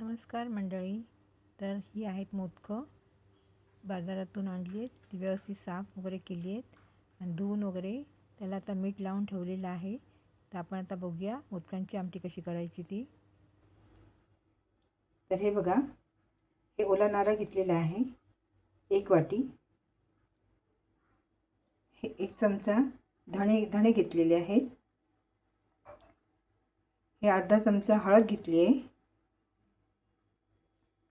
नमस्कार मंडळी. तर ही आहेत मोदकं. बाजारातून आणली आहेत. ती व्यवस्थित साफ वगैरे केली आहेत आणि धुवून वगैरे त्याला आता मीठ लावून ठेवलेलं आहे. तर आपण आता बघूया मोदकांची आमटी कशी करायची ती. तर हे बघा. हे ओला नारळ घेतलेला आहे. एक वाटी. हे एक चमचा धणे धणे घेतलेले आहेत. हे अर्धा चमचा हळद घेतली आहे.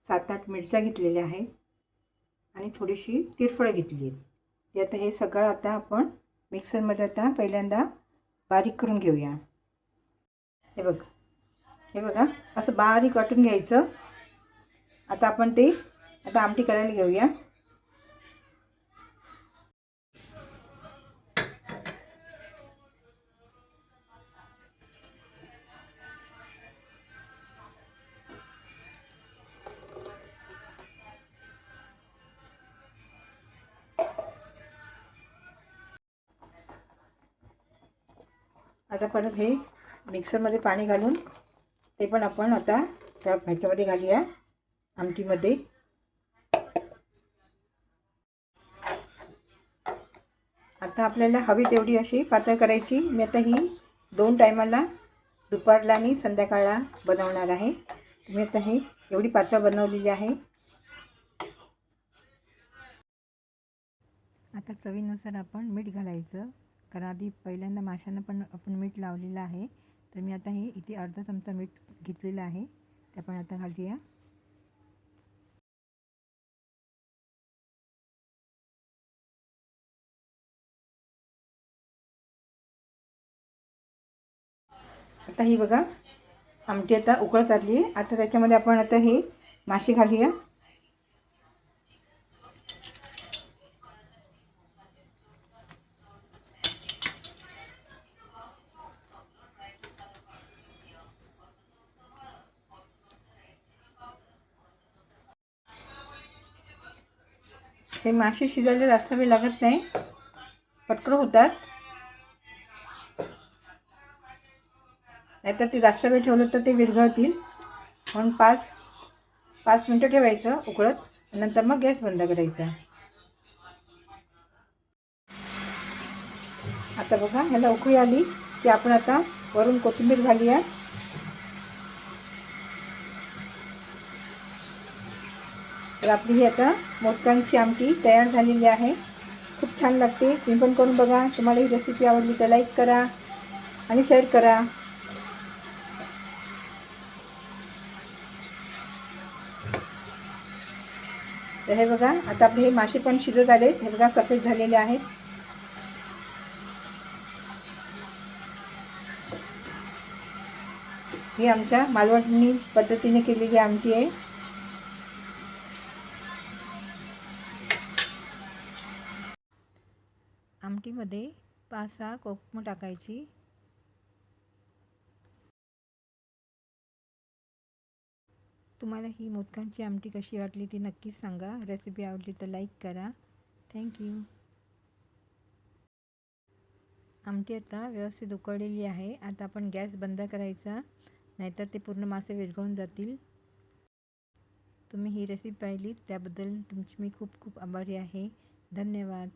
सात आठ मिरच्या घेतलेल्या आहेत. आणि थोडीशी तिरफळं घेतली आहेत. आता हे सगळं आता आपण मिक्सरमध्ये आता पहिल्यांदा बारीक करून घेऊया. हे बघ. हे बघा. असं बारीक वाटून घ्यायचं. आता आपण ते आता आमटी करायला घेऊया. आता परत हे मिक्सरमध्ये पाणी घालून ते पण आपण आता त्या ह्याच्यामध्ये घालूया आमटीमध्ये. आता आपल्याला हवी तेवढी अशी पातळ करायची. मी आता ही दोन टायमाला दुपारला आणि संध्याकाळला बनवणार आहे. मी आता हे एवढी पातळ बनवलेली आहे. आता चवीनुसार आपण मीठ घालायचं. कारण आधी पहिल्यांदा माशांना पण आपण मीठ लावलेलं आहे. तर मी आता हे इथे अर्धा चमचा मीठ घेतलेलं आहे. ते आपण आता घालूया. आता ही बघा आमटी आता उकळत चालली आहे. आता त्याच्यामध्ये आपण आता हे मासे घालूया. हे मासे शिजायला जास्त वेळ लागत नाही. पटकर होतात. नाहीतर ते जास्त वेळ ठेवलं तर ते विरघळतील. म्हणून पाच पाच मिनटं ठेवायचं उकळत. नंतर मग गॅस बंद करायचा. आता बघा ह्याला उकळी आली की आपण आता वरून कोथिंबीर घालूया. तर आपली ही आता मोदकांची आमटी तयार झालेली आहे. खूप छान लागते. तुम्ही पण करून बघा. तुम्हाला ही रेसिपी आवडली तर लाईक करा आणि शेअर करा. तर हे बघा आता आपले हे मासे पण शिजत आले हे बघा सफेद झालेले आहेत. ही आमच्या मालवणी पद्धतीने केलेली आमटी आहे. आमटीमध्ये पाच सहा कोकमं टाकायची. तुम्हाला ही मोदकांची आमटी कशी वाटली ती नक्कीच सांगा. रेसिपी आवडली तर लाईक करा. थँक्यू आमटी आता व्यवस्थित उकळलेली आहे. आता आपण गॅस बंद करायचा. नाहीतर ते पूर्ण मासे विरघळून जातील. तुम्ही ही रेसिपी पाहिली त्याबद्दल तुमची मी खूप खूप आभारी आहे. धन्यवाद.